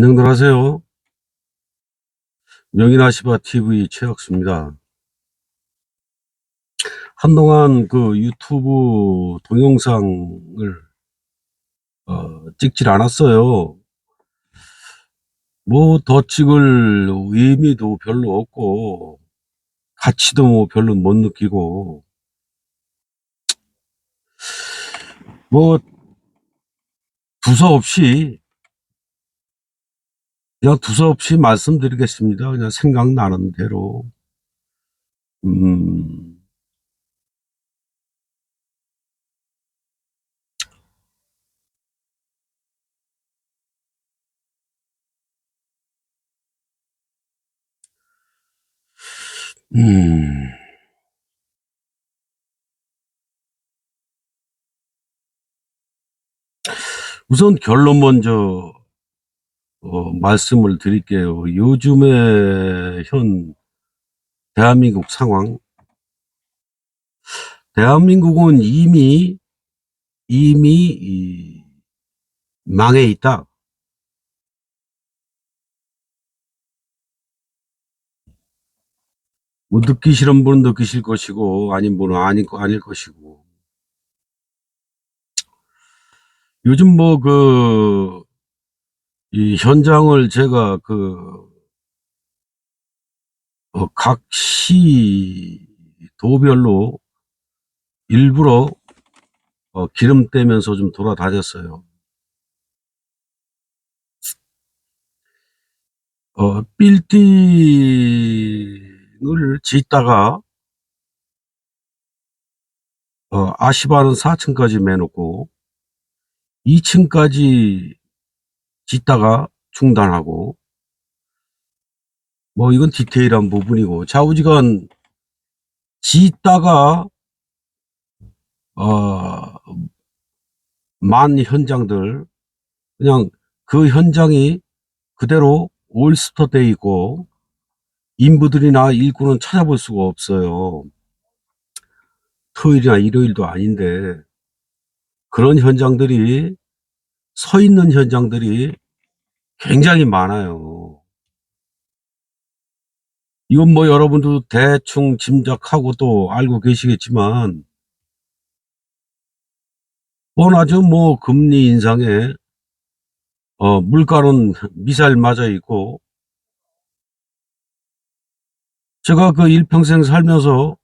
안녕들 하세요. 명인아시바 TV 최혁수입니다. 한동안 그 유튜브 동영상을 어, 찍질 않았어요. 뭐 더 찍을 의미도 별로 없고 가치도 뭐 별로 못 느끼고 뭐 두서없이 그냥 두서없이 말씀드리겠습니다. 그냥 생각나는 대로. 음, 음, 우선 결론 먼저 어, 말씀을 드릴게요. 요즘의 현 대한민국 상황, 대한민국은 이미 이미 이, 망해 있다. 뭐 느끼시는 분은 느끼실 것이고 아닌 분은 아닐, 거- 아닐 것이고 요즘 뭐 그 이 현장을 제가 그 어, 각 시 도별로 일부러 어, 기름 떼면서 좀 돌아다녔어요. 어, 빌딩을 짓다가 어, 아시바는 4층까지 매놓고 2층까지 짓다가 중단하고 뭐 이건 디테일한 부분이고 좌우지간 짓다가 어, 만 현장들 그냥 그 현장이 그대로 올스터 돼 있고 인부들이나 일꾼은 찾아볼 수가 없어요. 토요일이나 일요일도 아닌데 그런 현장들이 서 있는 현장들이 굉장히 많아요. 이건 뭐 여러분도 대충 짐작하고 또 알고 계시겠지만 뻔하죠. 뭐 금리 인상에 어, 물가는 미사일 맞아 있고 제가 그 일평생 살면서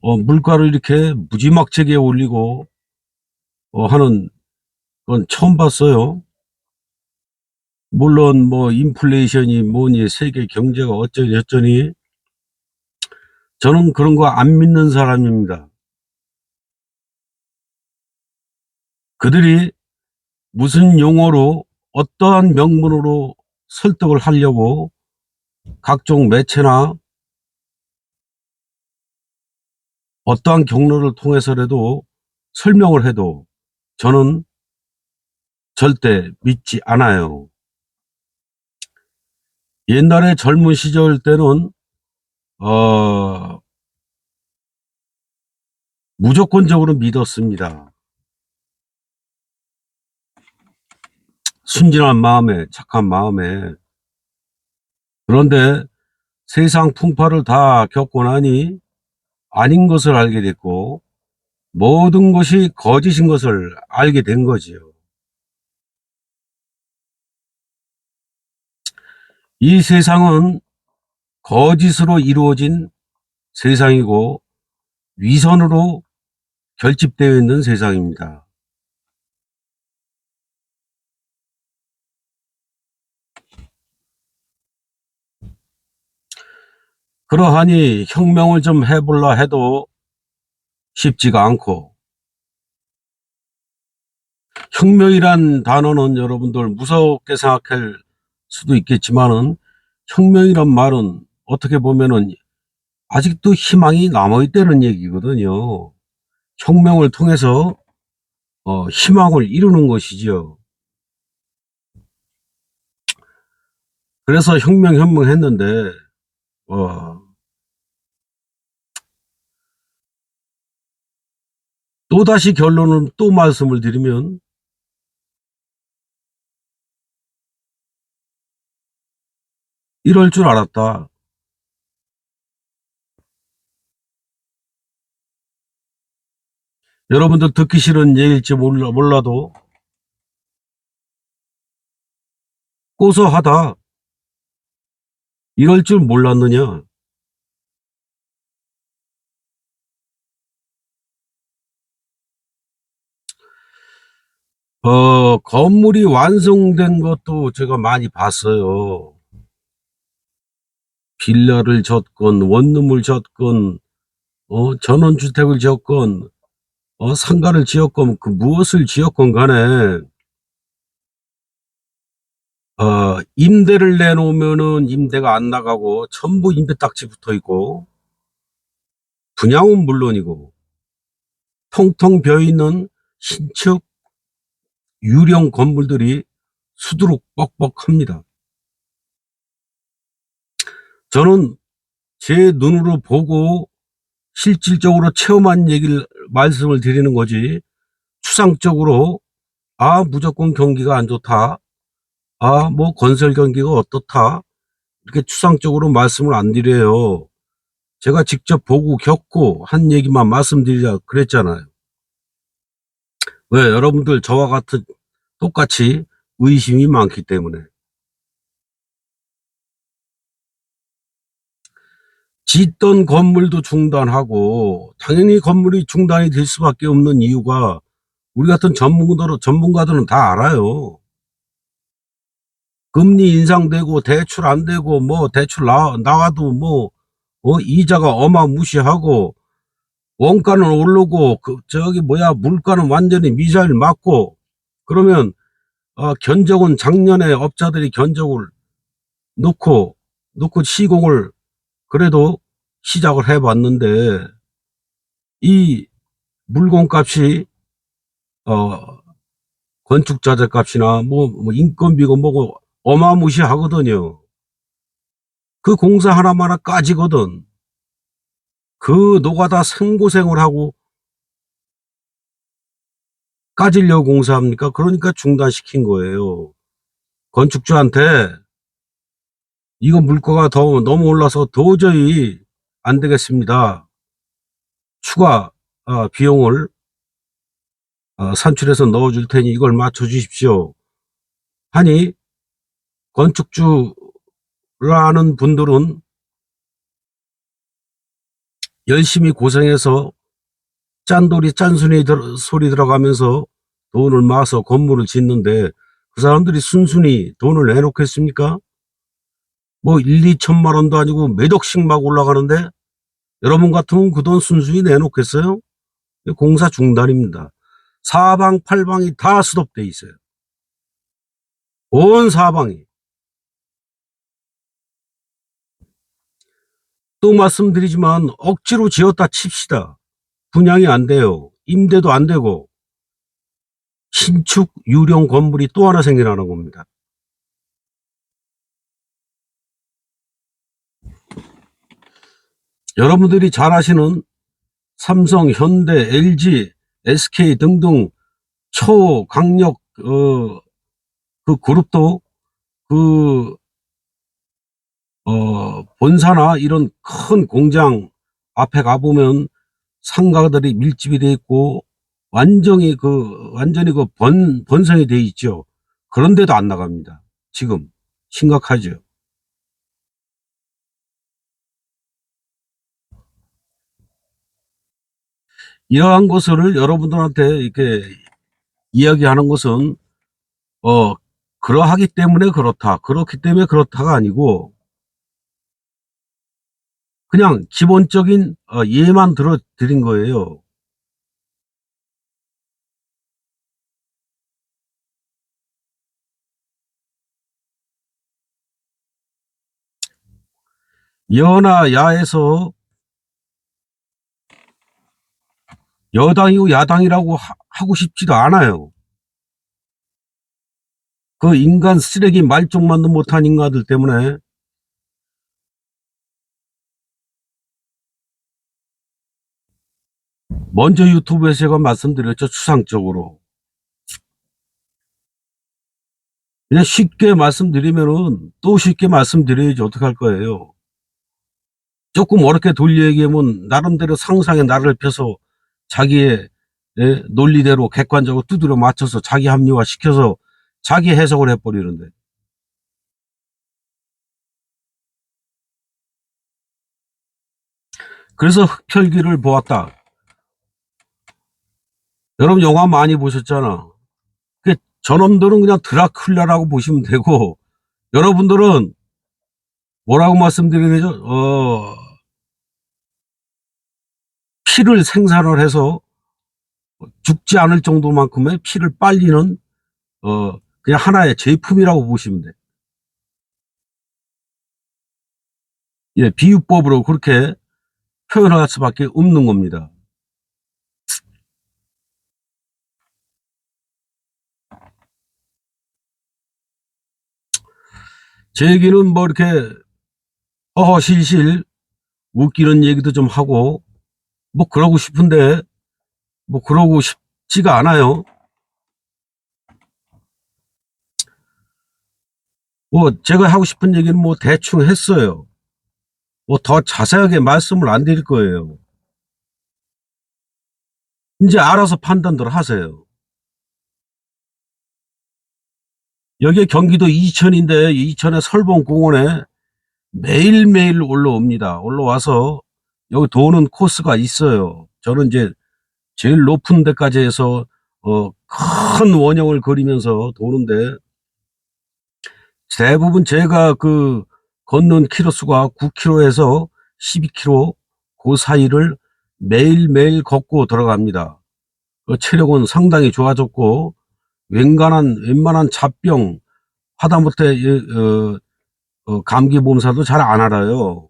어, 물가를 이렇게 무지막지하게 올리고 어, 하는 건 처음 봤어요. 물론 뭐 인플레이션이 뭐니 세계 경제가 어쩌니 어쩌니 저는 그런 거 안 믿는 사람입니다. 그들이 무슨 용어로 어떠한 명분으로 설득을 하려고 각종 매체나 어떠한 경로를 통해서라도 설명을 해도 저는 절대 믿지 않아요. 옛날에 젊은 시절 때는 어 무조건적으로 믿었습니다. 순진한 마음에 착한 마음에 그런데 세상 풍파를 다 겪고 나니 아닌 것을 알게 됐고 모든 것이 거짓인 것을 알게 된 거지요. 이 세상은 거짓으로 이루어진 세상이고 위선으로 결집되어 있는 세상입니다. 그러하니 혁명을 좀 해볼라 해도 쉽지가 않고 혁명이란 단어는 여러분들 무섭게 생각할 수도 있겠지만은 혁명이란 말은 어떻게 보면은 아직도 희망이 남아있다는 얘기거든요. 혁명을 통해서 어, 희망을 이루는 것이죠. 그래서 혁명 혁명 했는데 어, 또다시 결론은 또 말씀을 드리면 이럴 줄 알았다. 여러분들 듣기 싫은 얘기일지 몰라, 몰라도 고소하다. 이럴 줄 몰랐느냐? 어, 건물이 완성된 것도 제가 많이 봤어요. 빌라를 졌건, 원룸을 졌건, 어, 전원주택을 지었건, 어, 상가를 지었건, 그 무엇을 지었건 간에, 어, 임대를 내놓으면은 임대가 안 나가고, 전부 임대 딱지 붙어 있고, 분양은 물론이고, 텅텅 비어 있는 신축 유령 건물들이 수두룩 뻑뻑합니다. 저는 제 눈으로 보고 실질적으로 체험한 얘기를 말씀을 드리는 거지 추상적으로 아 무조건 경기가 안 좋다. 아 뭐 건설 경기가 어떻다. 이렇게 추상적으로 말씀을 안 드려요. 제가 직접 보고 겪고 한 얘기만 말씀드리자 그랬잖아요. 왜? 여러분들 저와 같은 똑같이 의심이 많기 때문에 짓던 건물도 중단하고 당연히 건물이 중단이 될 수밖에 없는 이유가 우리 같은 전문가들, 전문가들은 다 알아요. 금리 인상되고 대출 안 되고 뭐 대출 나, 나와도 뭐 어, 이자가 어마무시하고 원가는 오르고 그 저기 뭐야 물가는 완전히 미사일 맞고 그러면 어, 견적은 작년에 업자들이 견적을 놓고 놓고 시공을 그래도 시작을 해봤는데 이 물건값이 어 건축자재 값이나 뭐, 뭐 인건비고 뭐고 어마무시하거든요. 그 공사 하나마나 까지거든. 그 노가다 생고생을 하고 까지려고 공사합니까? 그러니까 중단시킨 거예요. 건축주한테 이거 물가가 더 너무 올라서 도저히 안 되겠습니다. 추가 어, 비용을 어, 산출해서 넣어줄 테니 이걸 맞춰 주십시오. 하니 건축주라는 분들은 열심히 고생해서 짠돌이 짠순이 들- 소리 들어가면서 돈을 모아서 건물을 짓는데 그 사람들이 순순히 돈을 내놓겠습니까? 뭐 1, 2천만 원도 아니고 몇 억씩 막 올라가는데 여러분 같으면 그 돈 순순히 내놓겠어요? 공사 중단입니다. 사방 팔방이 다 수독돼 있어요. 온 사방이. 또 말씀드리지만 억지로 지었다 칩시다. 분양이 안 돼요. 임대도 안 되고 신축 유령 건물이 또 하나 생겨나는 겁니다. 여러분들이 잘 아시는 삼성, 현대, LG, SK 등등 초강력 어, 그 그룹도 그 어, 본사나 이런 큰 공장 앞에 가보면 상가들이 밀집이 돼 있고 완전히 그 완전히 그 번 번성이 돼 있죠. 그런데도 안 나갑니다. 지금 심각하죠. 이러한 것을 여러분들한테 이렇게 이야기하는 것은 어 그러하기 때문에 그렇다. 그렇기 때문에 그렇다가 아니고 그냥 기본적인 어, 예만 들어 드린 거예요. 여나 야에서 여당이고 야당이라고 하- 하고 싶지도 않아요. 그 인간 쓰레기 말종만도 못한 인간들 때문에 먼저 유튜브에서 제가 말씀드렸죠 추상적으로 그냥 쉽게 말씀드리면은 또 쉽게 말씀드려야지 어떡할 거예요. 조금 어렵게 돌려 얘기하면 나름대로 상상의 나를 펴서 자기의 예, 논리대로 객관적으로 두드려 맞춰서 자기 합리화 시켜서 자기 해석을 해버리는데 그래서 흑혈기를 보았다. 여러분 영화 많이 보셨잖아. 그 저놈들은 그냥 드라큘라라고 보시면 되고 여러분들은 뭐라고 말씀드려야 되죠? 어, 피를 생산을 해서 죽지 않을 정도만큼의 피를 빨리는 어, 그냥 하나의 제품이라고 보시면 돼. 예, 비유법으로 그렇게 표현할 수밖에 없는 겁니다. 제 얘기는 뭐 이렇게 허허실실 웃기는 얘기도 좀 하고 뭐 그러고 싶은데 뭐 그러고 싶지가 않아요. 뭐 제가 하고 싶은 얘기는 뭐 대충 했어요. 뭐 더 자세하게 말씀을 안 드릴 거예요. 이제 알아서 판단들 하세요. 여기 경기도 이천인데 이천의 설봉공원에 매일매일 올라옵니다. 올라와서 여기 도는 코스가 있어요. 저는 이제 제일 높은 데까지 해서 어, 큰 원형을 그리면서 도는데 대부분 제가 그 걷는 키로수가 9km에서 12km 그 사이를 매일매일 걷고 들어갑니다. 그 체력은 상당히 좋아졌고 웬간한 웬만한 잡병 하다못해 이, 어, 어, 감기 몸살도 잘 안 알아요.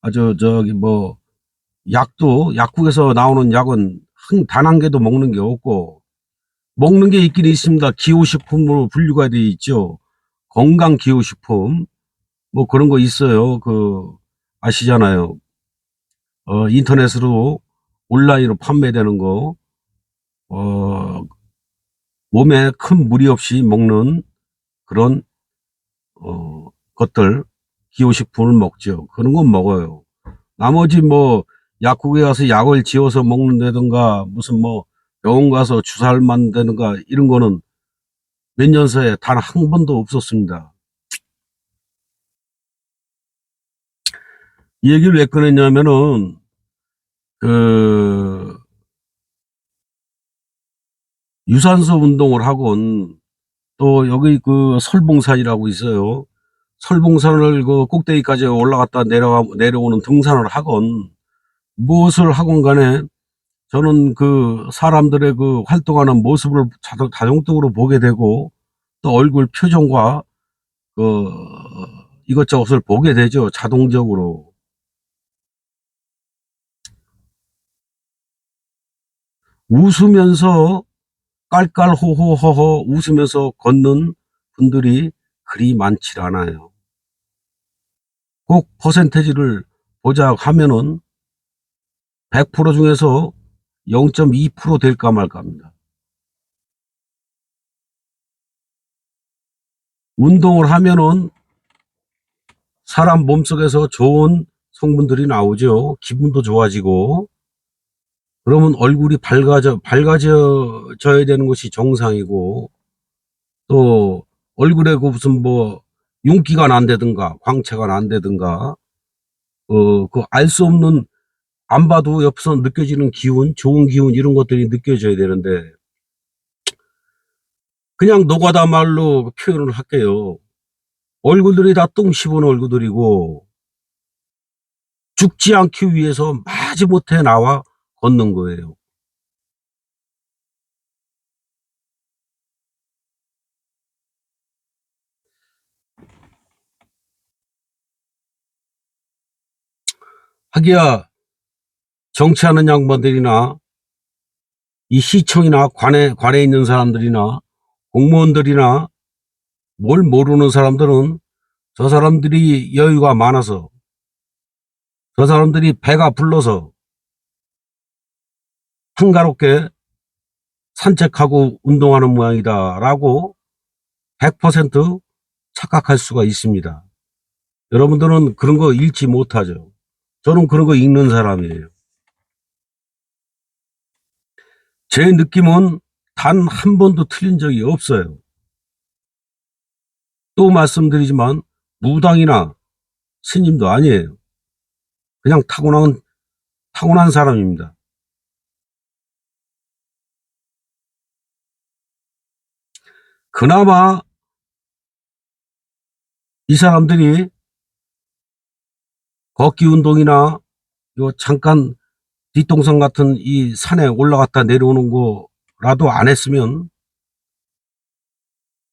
아주 저기 뭐 약도 약국에서 나오는 약은 단 한 개도 먹는 게 없고 먹는 게 있긴 있습니다. 기호식품으로 분류가 돼 있죠. 건강 기호식품 뭐 그런 거 있어요. 그 아시잖아요. 어 인터넷으로 온라인으로 판매되는 거 어, 몸에 큰 무리 없이 먹는 그런 어, 것들 기호식품을 먹죠. 그런 건 먹어요. 나머지 뭐 약국에 가서 약을 지어서 먹는다든가 무슨 뭐 병원 가서 주사를 맞는다든가 이런 거는 몇 년 사이에 단 한 번도 없었습니다. 이 얘기를 왜 꺼냈냐면은 그 유산소 운동을 하곤 또 여기 그 설봉산이라고 있어요. 설봉산을 그 꼭대기까지 올라갔다 내려가 내려오는 등산을 하건 무엇을 하건 간에 저는 그 사람들의 그 활동하는 모습을 자동, 자동적으로 보게 되고 또 얼굴 표정과 그 이것저것을 보게 되죠. 자동적으로. 웃으면서 깔깔호호허허 웃으면서 걷는 분들이 그리 많지 않아요. 꼭 퍼센테지를 보자 하면은 100% 중에서 0.2% 될까 말까 합니다. 운동을 하면은 사람 몸속에서 좋은 성분들이 나오죠. 기분도 좋아지고 그러면 얼굴이 밝아져, 밝아져야 되는 것이 정상이고, 또, 얼굴에 그 무슨 뭐, 윤기가 난다든가, 광채가 난다든가, 어, 그 알 수 없는, 안 봐도 옆에서 느껴지는 기운, 좋은 기운, 이런 것들이 느껴져야 되는데, 그냥 노가다 말로 표현을 할게요. 얼굴들이 다 똥 씹은 얼굴들이고, 죽지 않기 위해서 마지못해 나와 걷는 거예요. 하기야 정치하는 양반들이나 이 시청이나 관에 관에 있는 사람들이나 공무원들이나 뭘 모르는 사람들은 저 사람들이 여유가 많아서 저 사람들이 배가 불러서 한가롭게 산책하고 운동하는 모양이다 라고 100% 착각할 수가 있습니다. 여러분들은 그런 거 읽지 못하죠. 저는 그런 거 읽는 사람이에요. 제 느낌은 단 한 번도 틀린 적이 없어요. 또 말씀드리지만 무당이나 스님도 아니에요. 그냥 타고난 타고난 사람입니다. 그나마 이 사람들이 걷기 운동이나 요 잠깐 뒷동산 같은 이 산에 올라갔다 내려오는 거라도 안 했으면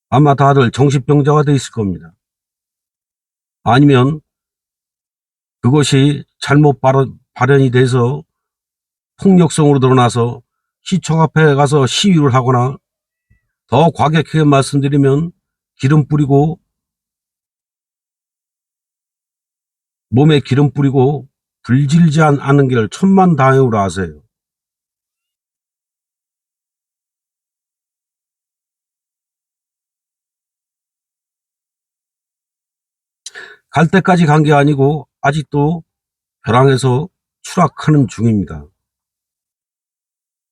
아마 다들 정신병자가 돼 있을 겁니다. 아니면 그것이 잘못 발현, 발현이 돼서 폭력성으로 드러나서 시청 앞에 가서 시위를 하거나 더 과격하게 말씀드리면 기름 뿌리고 몸에 기름 뿌리고 불질지 않- 않는 길 천만 다행으로 아세요. 갈 때까지 간 게 아니고 아직도 벼랑에서 추락하는 중입니다.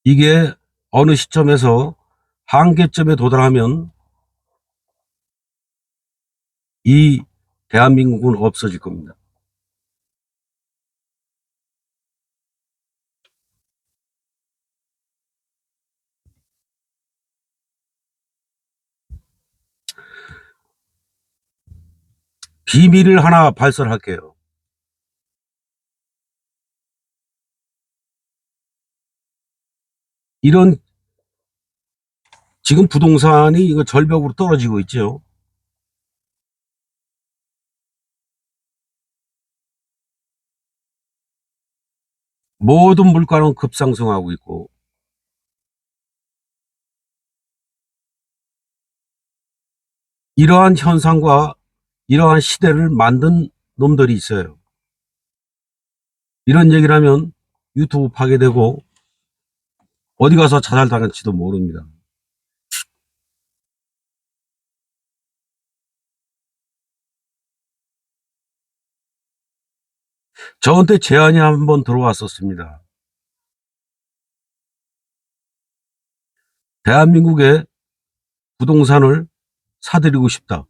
이게 어느 시점에서 한계점에 도달하면 이 대한민국은 없어질 겁니다. 비밀을 하나 발설할게요. 이런 지금 부동산이 이거 절벽으로 떨어지고 있죠. 모든 물가는 급상승하고 있고 이러한 현상과 이러한 시대를 만든 놈들이 있어요. 이런 얘기를 하면 유튜브 파괴되고 어디 가서 자살당할지도 모릅니다. 저한테 제안이 한 번 들어왔었습니다. 대한민국의 부동산을 사들이고 싶다.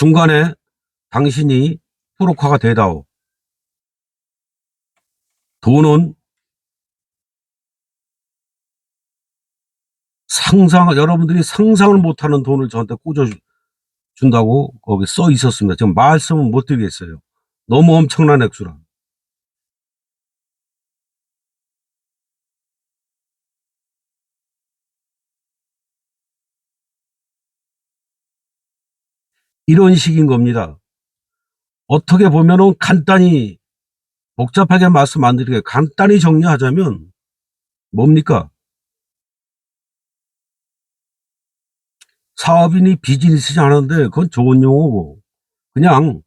중간에 당신이 프로카가 되다오. 돈은 상상, 여러분들이 상상을 못하는 돈을 저한테 꽂아준다고 거기 써 있었습니다. 지금 말씀은 못 드리겠어요. 너무 엄청난 액수라. 이런 식인 겁니다. 어떻게 보면은 간단히 복잡하게 말씀 안 드리게 간단히 정리하자면 뭡니까? 사업인이 비즈니스지 않은데 그건 좋은 용어고 그냥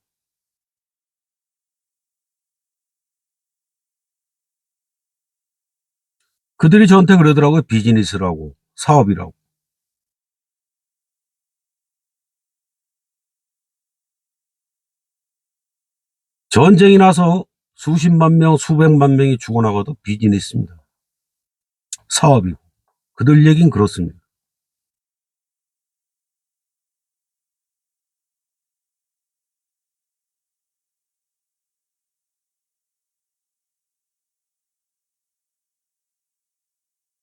그들이 저한테 그러더라고요. 비즈니스라고 사업이라고. 전쟁이 나서 수십만 명, 수백만 명이 죽어나가도 비즈니스입니다. 사업이고. 그들 얘긴 그렇습니다.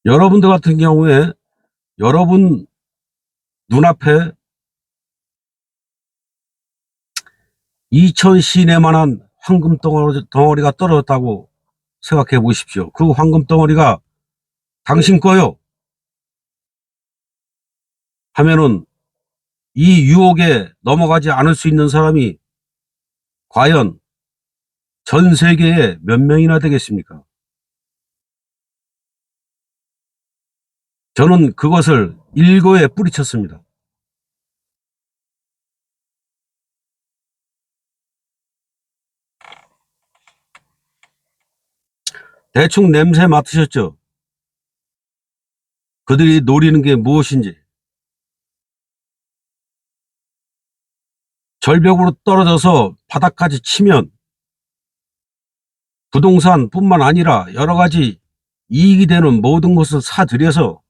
여러분들 같은 경우에 여러분 눈앞에 2천 시내만한 황금 덩어리, 덩어리가 떨어졌다고 생각해 보십시오. 그 황금 덩어리가 당신 거요. 하면은 이 유혹에 넘어가지 않을 수 있는 사람이 과연 전 세계에 몇 명이나 되겠습니까? 저는 그것을 일거에 뿌리쳤습니다. 대충 냄새 맡으셨죠? 그들이 노리는 게 무엇인지 절벽으로 떨어져서 바닥까지 치면 부동산뿐만 아니라 여러 가지 이익이 되는 모든 것을 사들여서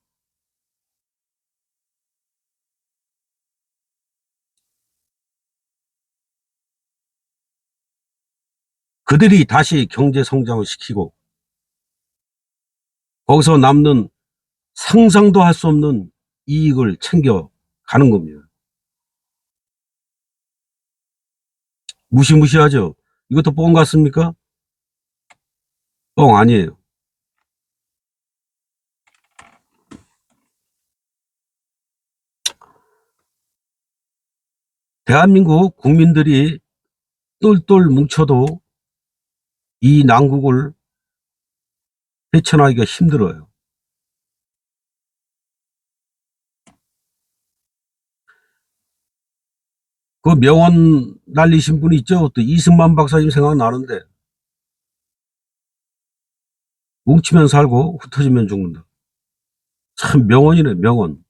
그들이 다시 경제 성장을 시키고 거기서 남는 상상도 할 수 없는 이익을 챙겨 가는 겁니다. 무시무시하죠? 이것도 뻥 같습니까? 뻥 아니에요. 대한민국 국민들이 똘똘 뭉쳐도 이 난국을 헤쳐나기가 힘들어요. 그 명언 날리신 분 있죠? 또 이승만 박사님 생각나는데 뭉치면 살고 흩어지면 죽는다. 참 명언이네 명언.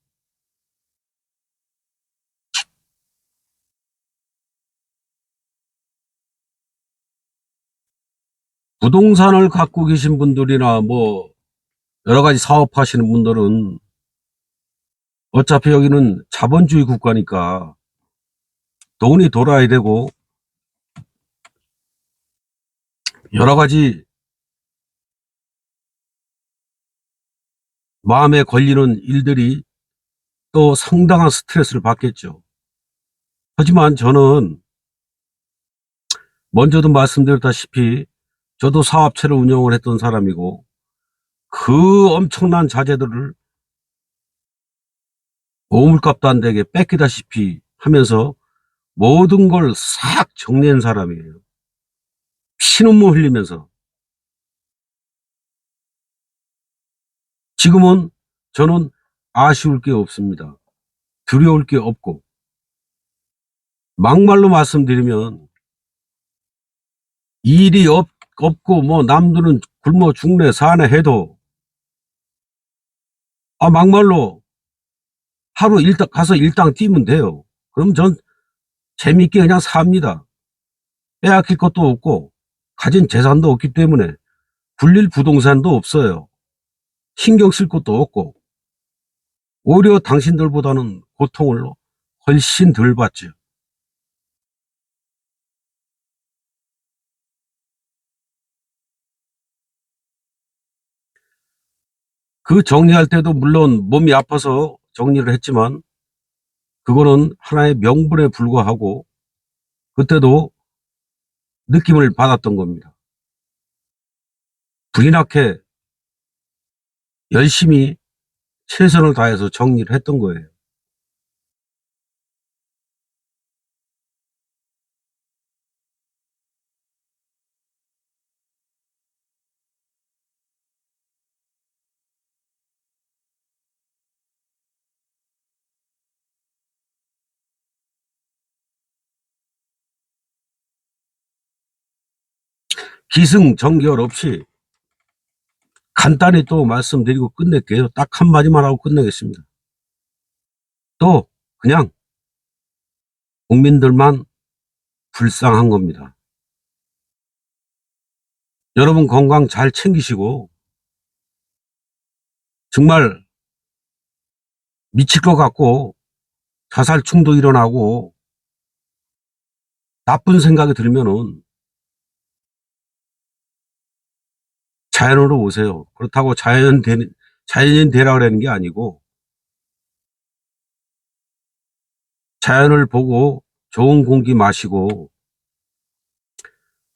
부동산을 갖고 계신 분들이나 뭐 여러 가지 사업하시는 분들은 어차피 여기는 자본주의 국가니까 돈이 돌아야 되고 여러 가지 마음에 걸리는 일들이 또 상당한 스트레스를 받겠죠. 하지만 저는 먼저도 말씀드렸다시피 저도 사업체를 운영을 했던 사람이고 그 엄청난 자재들을 오물값도 안 되게 뺏기다시피 하면서 모든 걸 싹 정리한 사람이에요. 피눈물 흘리면서. 지금은 저는 아쉬울 게 없습니다. 두려울 게 없고. 막말로 말씀드리면 일이 없, 없고 뭐 남들은 굶어 죽네 사네 해도 아 막말로 하루 일당 가서 일당 뛰면 돼요. 그럼 전 재미있게 그냥 삽니다. 빼앗길 것도 없고 가진 재산도 없기 때문에 굴릴 부동산도 없어요. 신경 쓸 것도 없고 오히려 당신들보다는 고통을 훨씬 덜 받죠. 그 정리할 때도 물론 몸이 아파서 정리를 했지만 그거는 하나의 명분에 불과하고 그때도 느낌을 받았던 겁니다. 나게 열심히 최선을 다해서 정리를 했던 거예요. 기승전결 없이 간단히 또 말씀드리고 끝낼게요. 딱 한마디만 하고 끝내겠습니다. 또 그냥 국민들만 불쌍한 겁니다. 여러분 건강 잘 챙기시고 정말 미칠 것 같고 자살 충동 일어나고 나쁜 생각이 들면은 자연으로 오세요. 그렇다고 자연 되, 자연인 되라 그러는 게 아니고 자연을 보고 좋은 공기 마시고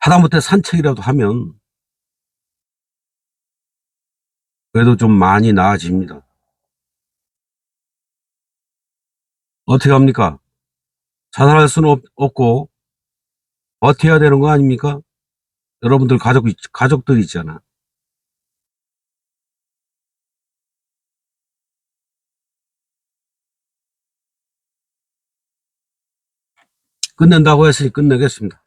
하다못해 산책이라도 하면 그래도 좀 많이 나아집니다. 어떻게 합니까? 자살할 수는 없, 없고 버텨야 되는 거 아닙니까? 여러분들 가족, 가족들 있잖아. 끝낸다고 했으니 끝내겠습니다.